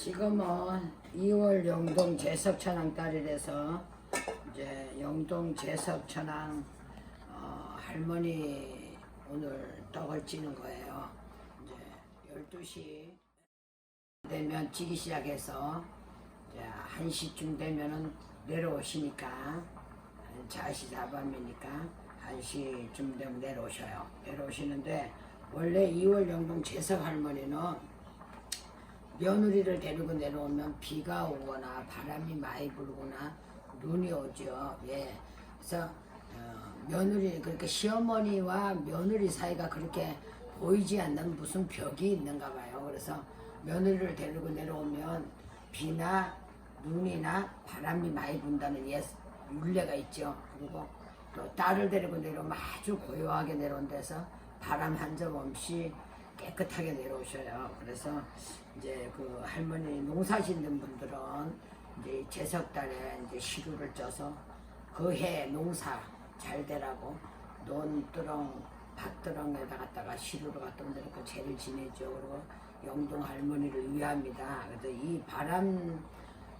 지금은 2월 영동 제석천왕 달이라서 이제 영동 제석천왕 어, 할머니 오늘 떡을 찌는 거예요. 이제 12시 되면 찌기 시작해서 이제 1시쯤 되면은 내려오시니까 자시 잡아매니까 1시쯤 되면 내려오셔요. 내려오시는데 원래 2월 영동 제석 할머니는 며느리를 데리고 내려오면 비가 오거나 바람이 많이 불거나 눈이 오죠. 예. 그래서 어, 며느리 그렇게 시어머니와 며느리 사이가 그렇게 보이지 않는 무슨 벽이 있는가 봐요. 그래서 며느리를 데리고 내려오면 비나 눈이나 바람이 많이 분다는 예 윤례가 있죠. 그리고 또 딸을 데리고 내려오면 아주 고요하게 내려온 데서 바람 한 점 없이 깨끗하게 내려오셔요. 그래서 이제 그 할머니 농사 짓는 분들은 이제 제석달에 이제 시루를 쪄서 그 해 농사 잘 되라고 논두렁 밭두렁에다 갖다가 시루를 갖다 얹어놓고 제를 지내죠. 그리고 영동 할머니를 위합니다. 그래서 이 바람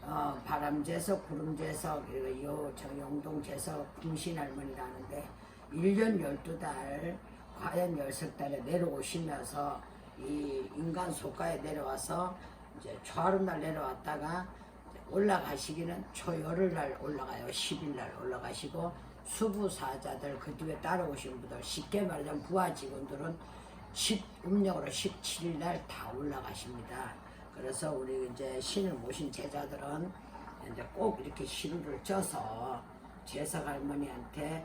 어, 바람제석, 구름제석, 그리고 요 저 영동제석 금신 할머니라는데 1년 12달 과연 열석 달에 내려오시면서 이 인간 속가에 내려와서 이제 초하루날 내려왔다가 올라가시기는 초열흘 날 올라가요. 10일 날 올라가시고 수부사자들 그 뒤에 따라오신 분들 쉽게 말하자면 부하 직원들은 10, 음력으로 17일 날 다 올라가십니다. 그래서 우리 이제 신을 모신 제자들은 이제 꼭 이렇게 시루를 쪄서 제석 할머니한테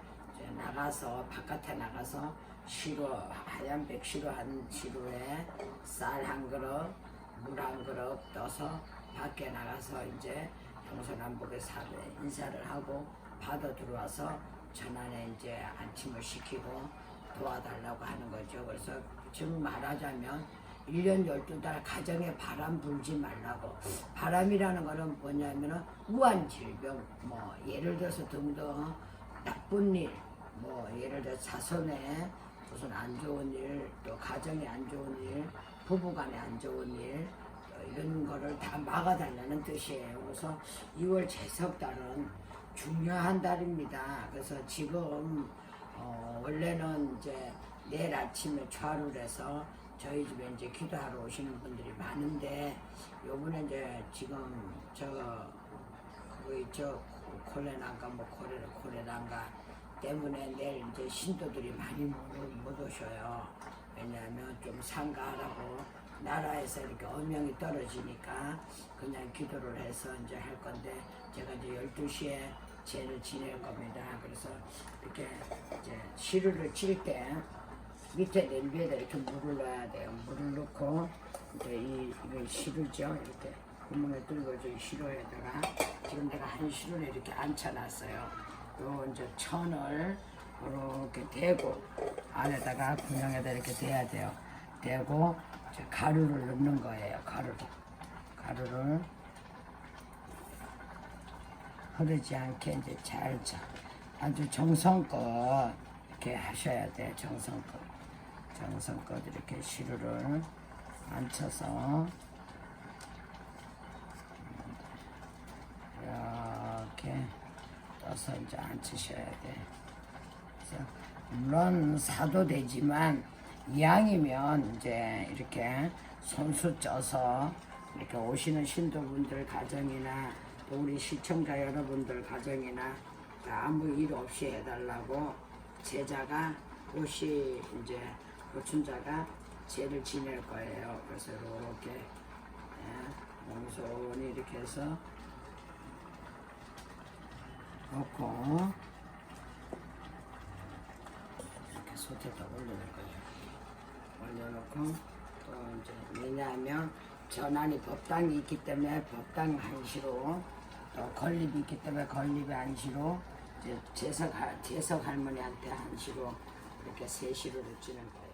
나가서 바깥에 나가서 시루 하얀 백시루 한 시루에 쌀 한 그릇, 물 한 그릇 떠서 밖에 나가서 이제 동서남북의 사회 인사를 하고 받아 들어와서 전안에 이제 안침을 시키고 도와달라고 하는 거죠. 그래서 지금 말하자면 1년 12달 가정에 바람 불지 말라고. 바람이라는 거는 뭐냐면은 우한 질병, 뭐 예를 들어서 등등 나쁜 일, 뭐 예를 들어 자손에 무슨 안 좋은 일, 또 가정에 안 좋은 일, 부부간에 안 좋은 일, 어, 이런 거를 다 막아달라는 뜻이에요. 그래서 2월 제석달은 중요한 달입니다. 그래서 지금 어, 원래는 이제 내일 아침에 초하루를 해서 저희 집에 이제 기도하러 오시는 분들이 많은데 요번에 이제 지금 저 그거 있죠 콜레나인가 뭐 콜레 콜레나인가 때문에 내일 이제 신도들이 많이 못, 못 오셔요. 왜냐하면 좀 상가하라고 나라에서 이렇게 엄명이 떨어지니까 그냥 기도를 해서 이제 할 건데 제가 이제 12시에 제를 지낼 겁니다. 그래서 이렇게 이제 시루를 칠 때 밑에 냄비에다 이렇게 물을 넣어야 돼요. 물을 넣고 이제 이 이거 시루죠. 이렇게 구멍에 뚫고 저 시루에다가 지금 내가 한 시루를 이렇게 앉혀놨어요. 요 이제 천을 이렇게 대고 안에다가 구멍에다 이렇게 대야 돼요. 대고 이제 가루를 넣는 거예요. 가루를 가루를 흐르지 않게 이제 잘 자- 아주 정성껏 이렇게 하셔야 돼요. 정성껏 정성껏 이렇게 시루를 앉혀서 이렇게 떠서 이제 앉히셔야 돼. 그래서 물론 사도 되지만 이왕이면 이제 이렇게 손수 쪄서 이렇게 오시는 신도분들 가정이나 또 우리 시청자 여러분들 가정이나 아무 일 없이 해달라고 제자가 옷이 이제 고춘자가 제를 지낼 거예요. 그래서 이렇게 예, 옹손히 이렇게 해서 넣고 이렇게 솥에다 올려놓을 거예요. 올려놓고 또 이제 왜냐하면 전환이 법당이 있기 때문에 법당 한시로 또 건립이 있기 때문에 건립이 한시로 이제 재석, 할- 재석 할머니한테 한시로 이렇게 찌는 거예요.